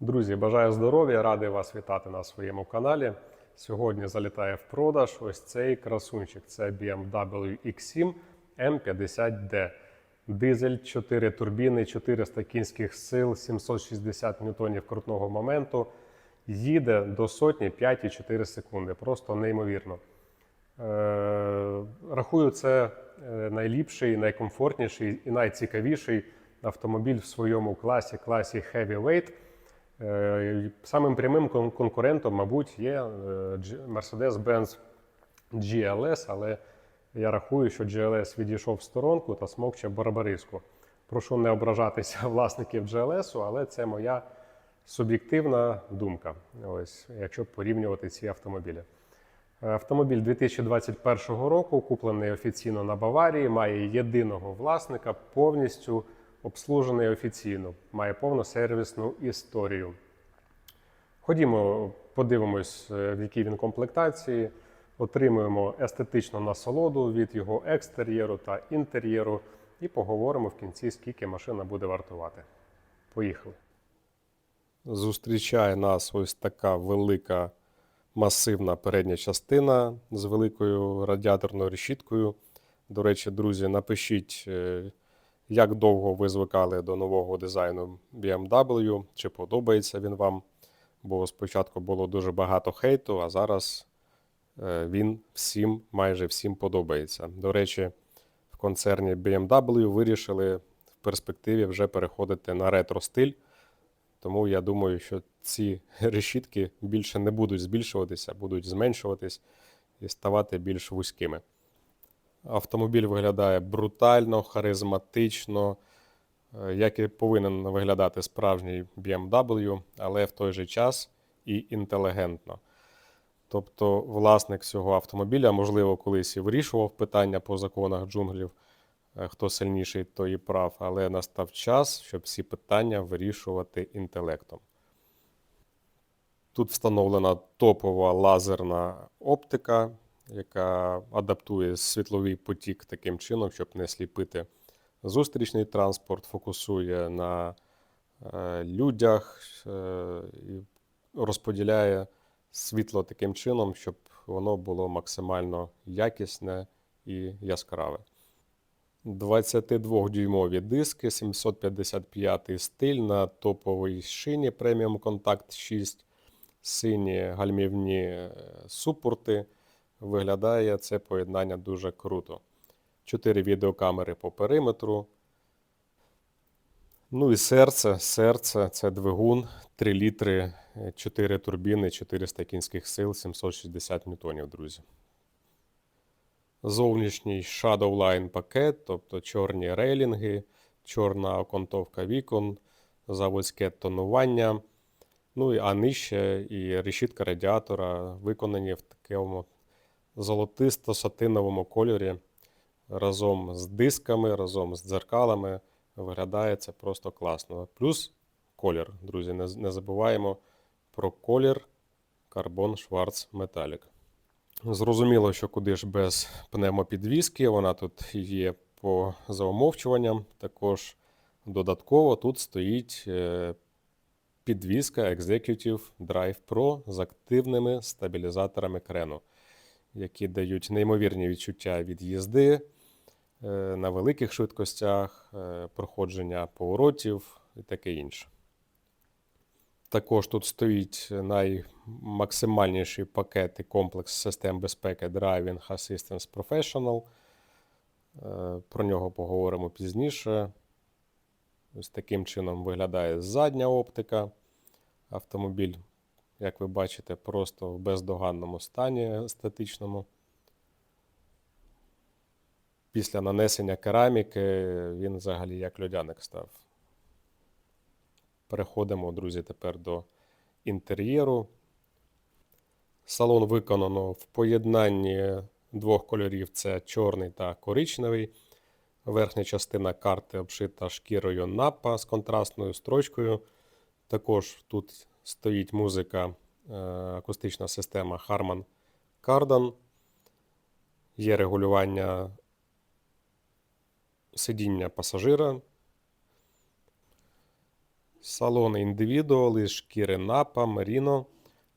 Друзі, бажаю здоров'я, радий вас вітати на своєму каналі. Сьогодні залітає в продаж ось цей красунчик. Це BMW X7 M50D. Дизель 4 турбіни, 400 кінських сил, 760 ньютонів крутного моменту. Їде до сотні 5,4 секунди. Просто неймовірно. Е, Рахую, це е, найліпший, найкомфортніший і найцікавіший автомобіль в своєму класі, класі Heavyweight. Е, Самим прямим конкурентом, мабуть, є е, Mercedes-Benz GLS, але я рахую, що GLS відійшов в сторонку та смокче барбариску. Прошу не ображатися власників GLS, але це моя суб'єктивна думка, ось, якщо порівнювати ці автомобілі. Е, Автомобіль 2021 року, куплений офіційно на Баварії, має єдиного власника, повністю обслужений офіційно, має повну сервісну історію. Ходімо, подивимось, е, в якій він комплектації. Отримуємо естетичну насолоду від його екстер'єру та інтер'єру, і поговоримо в кінці, скільки машина буде вартувати. Поїхали. Зустрічає нас ось така велика масивна передня частина з великою радіаторною решіткою. До речі, друзі, напишіть, е, як довго ви звикали до нового дизайну BMW, чи подобається він вам. Бо спочатку було дуже багато хейту, а зараз е, він всім, майже всім подобається. До речі, в концерні BMW вирішили в перспективі вже переходити на ретро-стиль. Тому я думаю, що ці решітки більше не будуть збільшуватися, будуть зменшуватись і ставати більш вузькими. Автомобіль виглядає брутально, харизматично, е, як і повинен виглядати справжній BMW, але в той же час і інтелігентно. Тобто, власник цього автомобіля, можливо, колись і вирішував питання по законах джунглів, е, хто сильніший, той і прав, але настав час, щоб всі питання вирішувати інтелектом. Тут встановлена топова лазерна оптика, яка адаптує світловий потік таким чином, щоб не сліпити зустрічний транспорт, фокусує на е, людях е, і розподіляє світло таким чином, щоб воно було максимально якісне і яскраве. 22-дюймові диски, 755 стиль на топовій шині Premium Contact 6, сині гальмівні е, супорти. Виглядає це поєднання дуже круто. Чотири відеокамери по периметру. Ну і серце. Серце це двигун, 3 літри, 4 турбіни, 400 кінських сил, 760 ньютонів, друзі. Зовнішній Shadowline пакет, тобто чорні рейлінги, чорна окантовка вікон, заводське тонування. Ну і а нижче і решітка радіатора виконані в такому золотисто-сатиновому кольорі разом з дисками, разом з дзеркалами. Виглядає це просто класно. Плюс колір, друзі, не, забуваємо про колір Carbon Schwarz Metallic. Зрозуміло, що куди ж без пневмопідвіски, вона тут є по заумовчуванням. Також додатково тут стоїть е, підвіска Executive Drive Pro з активними стабілізаторами крену, які дають неймовірні відчуття від їзди е, на великих швидкостях, е, проходження поворотів і таке інше. Також тут стоїть наймаксимальніший пакет і комплекс систем безпеки Driving Assistance Professional. Е, Про нього поговоримо пізніше. Ось таким чином виглядає задня оптика. Автомобіль, як ви бачите, просто в бездоганному стані естетичному. Після нанесення кераміки він взагалі як льодяник став. Переходимо, друзі, тепер до інтер'єру. Салон виконано в поєднанні двох кольорів: це чорний та коричневий. Верхня частина карти обшита шкірою напа з контрастною строчкою. Також тут стоїть музика, е, акустична система Harman Kardon. Є регулювання сидіння пасажира. Салони індивідуал із шкіри напа, меріно,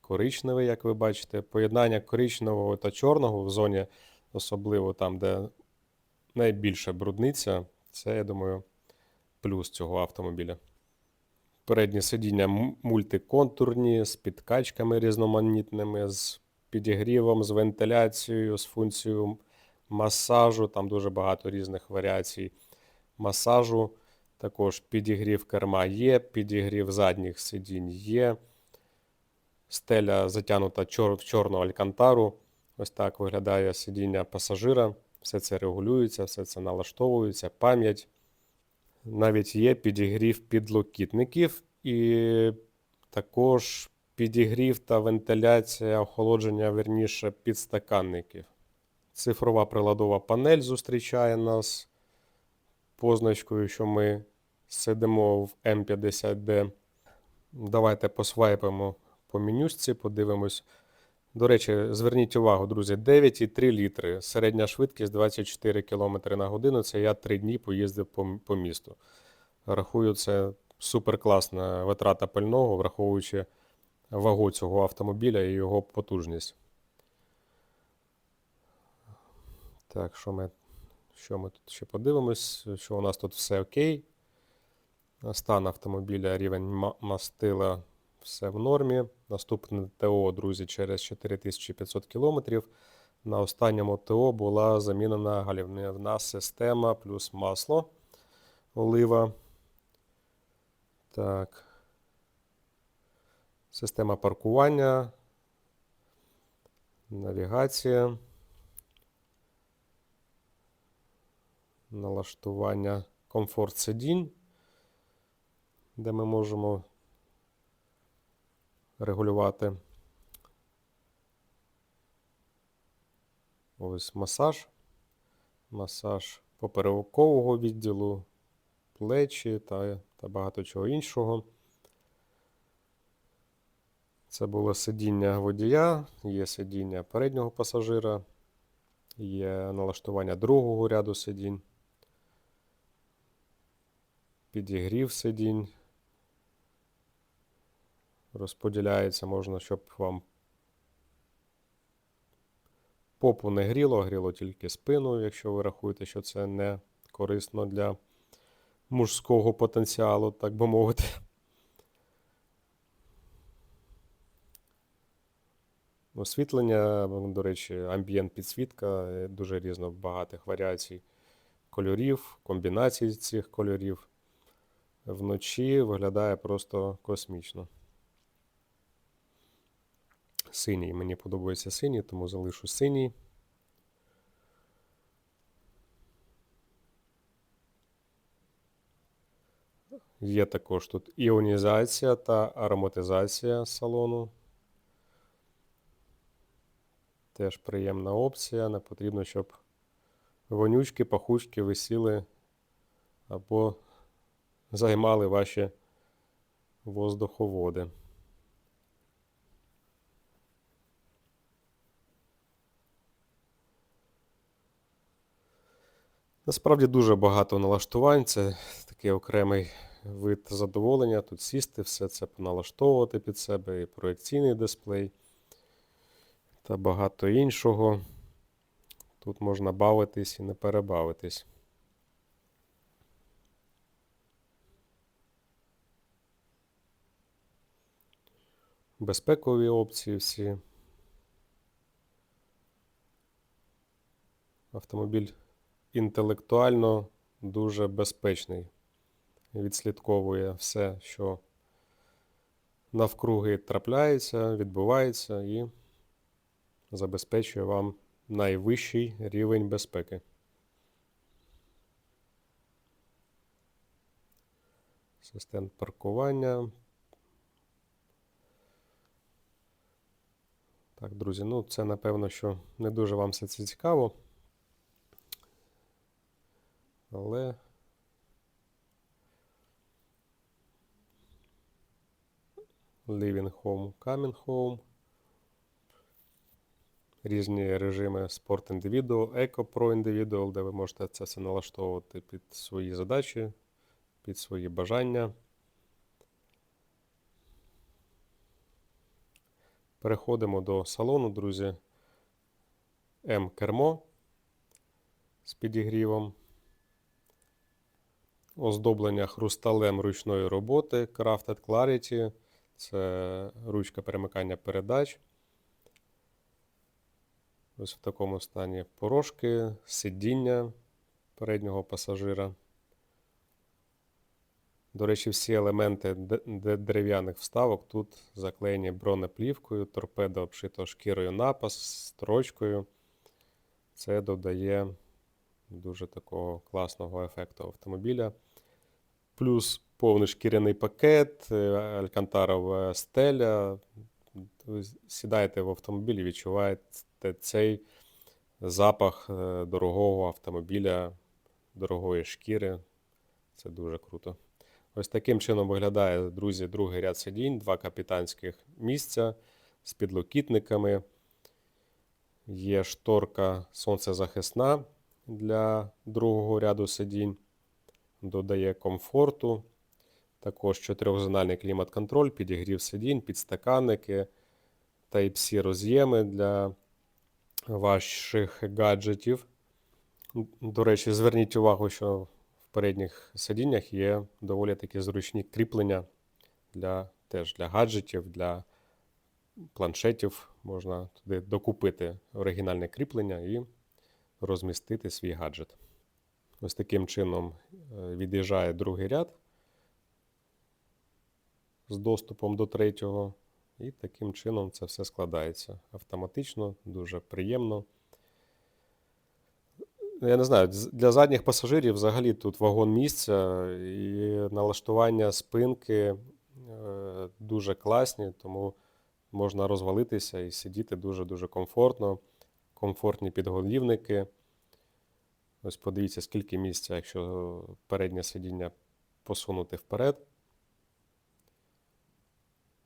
коричневий, як ви бачите. Поєднання коричневого та чорного в зоні, особливо там, де найбільша брудниця, це, я думаю, плюс цього автомобіля. Передні сидіння мультиконтурні, з підкачками різноманітними, з підігрівом, з вентиляцією, з функцією масажу. Там дуже багато різних варіацій масажу. Також підігрів керма є, підігрів задніх сидінь є. Стеля затягнута в чорну алькантару. Ось так виглядає сидіння пасажира. Все це регулюється, все це налаштовується, пам'ять. Навіть є підігрів підлокітників і також підігрів та вентиляція, охолодження, верніше, підстаканників. Цифрова приладова панель зустрічає нас позначкою, що ми сидимо в М50D. Давайте посвайпимо по менюшці, подивимось. До речі, зверніть увагу, друзі, 9,3 літри. Середня швидкість 24 км на годину. Це я 3 дні поїздив по, по місту. Рахую, це суперкласна витрата пального, враховуючи вагу цього автомобіля і його потужність. Так, що ми, що ми тут ще подивимось? Що у нас тут все окей. Стан автомобіля, рівень мастила, все в нормі. Наступне ТО, друзі, через 4500 км. На останньому ТО була замінена галівна система плюс масло олива. Так. Система паркування. Навігація. Налаштування комфорт сидінь, де ми можемо регулювати ось масаж, масаж поперекового відділу, плечі та, та багато чого іншого. Це було сидіння водія, є сидіння переднього пасажира, є налаштування другого ряду сидінь, підігрів сидінь. Розподіляється, можна, щоб вам попу не гріло, гріло тільки спину, якщо ви рахуєте, що це не корисно для мужського потенціалу, так би мовити. Освітлення, до речі, амбієнт підсвітка, е, дуже різно багатих варіацій кольорів, комбінацій цих кольорів. Вночі виглядає просто космічно. Синій. Мені подобається синій, тому залишу синій. Є також тут іонізація та ароматизація салону. Теж приємна опція. Не потрібно, щоб вонючки, пахучки висіли або займали ваші воздуховоди. Насправді дуже багато налаштувань. Це такий окремий вид задоволення. Тут сісти, все це поналаштовувати під себе, і проекційний дисплей та багато іншого. Тут можна бавитись і не перебавитись. Безпекові опції всі. Автомобіль інтелектуально дуже безпечний. Відслідковує все, що навкруги трапляється, відбувається і забезпечує вам найвищий рівень безпеки. Асистент паркування. Так, друзі, ну це напевно, що не дуже вам все це цікаво але. Living Home, Coming Home. Різні режими Sport Individual, Eco Pro Individual, де ви можете це все налаштовувати під свої задачі, під свої бажання. Переходимо до салону, друзі. М-кермо з підігрівом. Оздоблення хрусталем ручної роботи Crafted Clarity. Це ручка перемикання передач. Ось в такому стані порожки, сидіння переднього пасажира. До речі, всі елементи дерев'яних вставок тут заклеєні бронеплівкою, торпедо обшито шкірою напас, строчкою. Це додає дуже такого класного ефекту автомобіля. Плюс повний шкіряний пакет, е, алькантарова стеля. Сідаєте в автомобіль і відчуваєте цей запах е, дорогого автомобіля, дорогої шкіри. Це дуже круто. Ось таким чином виглядає, друзі, другий ряд сидінь, два капітанських місця з підлокітниками. Є шторка сонцезахисна для другого ряду сидінь, додає комфорту. Також чотирьохзональний клімат-контроль, підігрів сидінь, підстаканники, Type-C роз'єми для ваших гаджетів. До речі, зверніть увагу, що в передніх сидіннях є доволі такі зручні кріплення для, теж для гаджетів, для планшетів. Можна туди докупити оригінальне кріплення і розмістити свій гаджет. Ось таким чином е, від'їжджає другий ряд з доступом до третього. І таким чином це все складається автоматично, дуже приємно. Я не знаю, для задніх пасажирів взагалі тут вагон місця і налаштування спинки е, дуже класні, тому можна розвалитися і сидіти дуже-дуже комфортно. Комфортні підголівники. Ось подивіться, скільки місця, якщо переднє сидіння посунути вперед.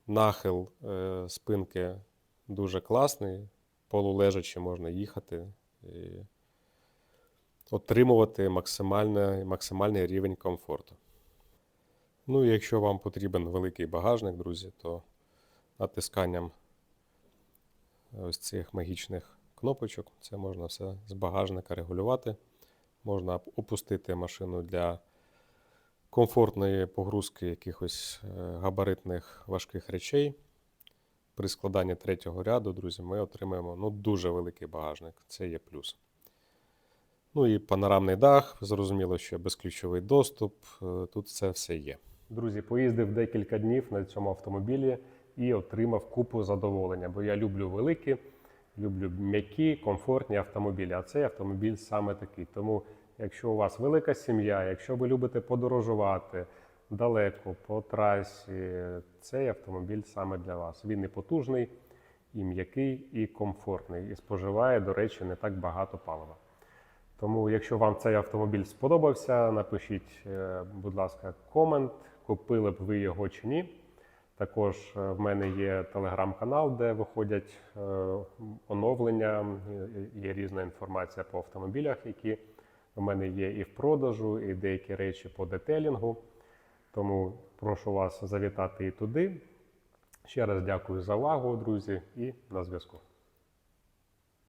Нахил е, спинки дуже класний, полулежачи можна їхати і отримувати максимальне, максимальний рівень комфорту. Ну і якщо вам потрібен великий багажник, друзі, то натисканням ось цих магічних кнопочок це можна все з багажника регулювати. Можна опустити машину для комфортної погрузки якихось е, габаритних важких речей. При складанні третього ряду, друзі, ми отримаємо ну, дуже великий багажник. Це є плюс. Ну і панорамний дах, зрозуміло, що безключовий доступ. е, Тут це все є. Друзі, поїздив декілька днів на цьому автомобілі і отримав купу задоволення, бо я люблю великі, люблю м'які, комфортні автомобілі. А цей автомобіль саме такий. Тому, якщо у вас велика сім'я, якщо ви любите подорожувати далеко по трасі, цей автомобіль саме для вас. Він і потужний, і м'який, і комфортний, і споживає, до речі, не так багато палива. Тому, якщо вам цей автомобіль сподобався, напишіть, е, будь ласка, комент, купили б ви його чи ні. Також е, в мене є телеграм-канал, де виходять е, оновлення, є різна інформація по автомобілях, які в мене є і в продажу, і деякі речі по детелінгу. Тому прошу вас завітати і туди. Ще раз дякую за увагу, друзі, і на зв'язку.